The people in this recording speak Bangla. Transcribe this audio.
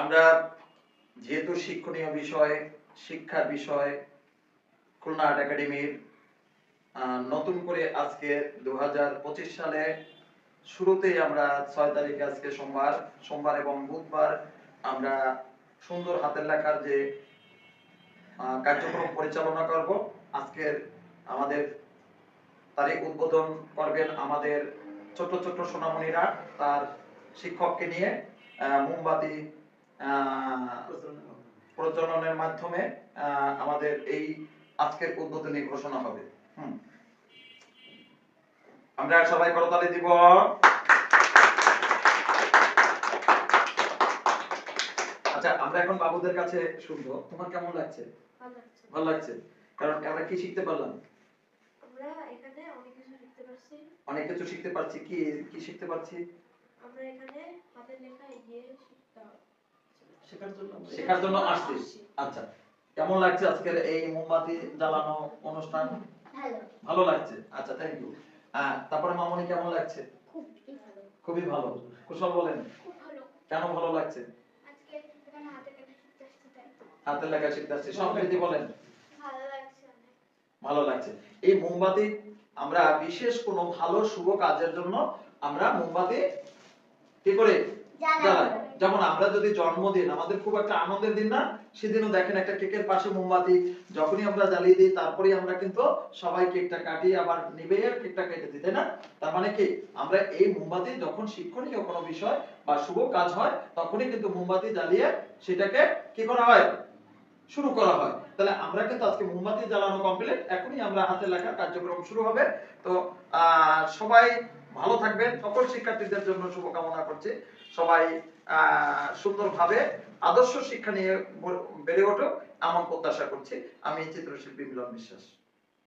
আমরা যেহেতু শিক্ষণীয় বিষয়, শিক্ষার বিষয়, খুলনা আর্ট একাডেমির নতুন করে আজকে দুই হাজার পঁচিশ সালে শুরুতেই আমরা ছয় তারিখে আজকে সোমবার সোমবার এবং বুধবার আমরা সুন্দর হাতের লেখার যে কার্যক্রম পরিচালনা করব। আজকের আমাদের তারিখ উদ্বোধন করবেন আমাদের ছোট ছোট সোনামণিরা, তার শিক্ষককে নিয়ে মোমবাতি আহ, প্রজ্বলনের মাধ্যমে আমাদের এই আজকের উদ্বোধনী ঘোষণা হবে। আমরা সবাই করতালি দিব। আচ্ছা আমরা এখন বাবুদের কাছে শুনব। তোমার কেমন লাগছে? ভালো লাগছে। কারণ আমরা কি শিখতে পারলাম? আমরা এখানে অনেক কিছু শিখতে পারছি। অনেক কিছু শিখতে পারছি। কি কি শিখতে পারছি? আমরা এখানে হাতের লেখা এগিয়ে শেখার জন্য শেখার আসছি। আচ্ছা কেমন লাগছে আজকের এই মোমবাতি জ্বালানো অনুষ্ঠান? ভালো। লাগছে? আচ্ছা থ্যাংক ইউ তারপরে মামনি কেমন লাগছে? খুবই ভালো। কুশল বলেন। কেন ভালো লাগছে? হাতের লেখা শিখতে আসছি সম্প্রীতি বলেন। ভালো লাগছে অনেক। ভালো লাগছে। এই মোমবাতি আমরা বিশেষ কোনো ভালো শুভ কাজের জন্য আমরা মোমবাতি কি করে যেমন আমরা যদি জন্মদিন আমাদের খুব একটা আনন্দের দিন না সেদিনও দেখেন একটা কেকের পাশে মোমবাতি যখনই আমরা জ্বালিয়ে দিই তারপরে আমরা কিন্তু সবাই কেকটা কাটি আবার নিবে কেকটা কেটে দিই তাই না? তার মানে কি আমরা এই মোমবাতি যখন শিক্ষণীয় কোনো বিষয় বা শুভ কাজ হয় তখনই কিন্তু মোমবাতি জ্বালিয়ে সেটাকে কি করা হয়? শুরু করা হয়। তাহলে আমরা কিন্তু আজকে মোমবাতি জ্বালানো কমপ্লিট এখনই আমরা হাতে লেখা কার্যক্রম শুরু হবে। তো আহ, সবাই ভালো থাকবেন। সকল শিক্ষার্থীদের জন্য শুভকামনা করছি। সবাই সুন্দরভাবে আদর্শ শিক্ষা নিয়ে বেড়ে ওঠো এমন প্রত্যাশা করছি। আমি চিত্রশিল্পী মিলন বিশ্বাস।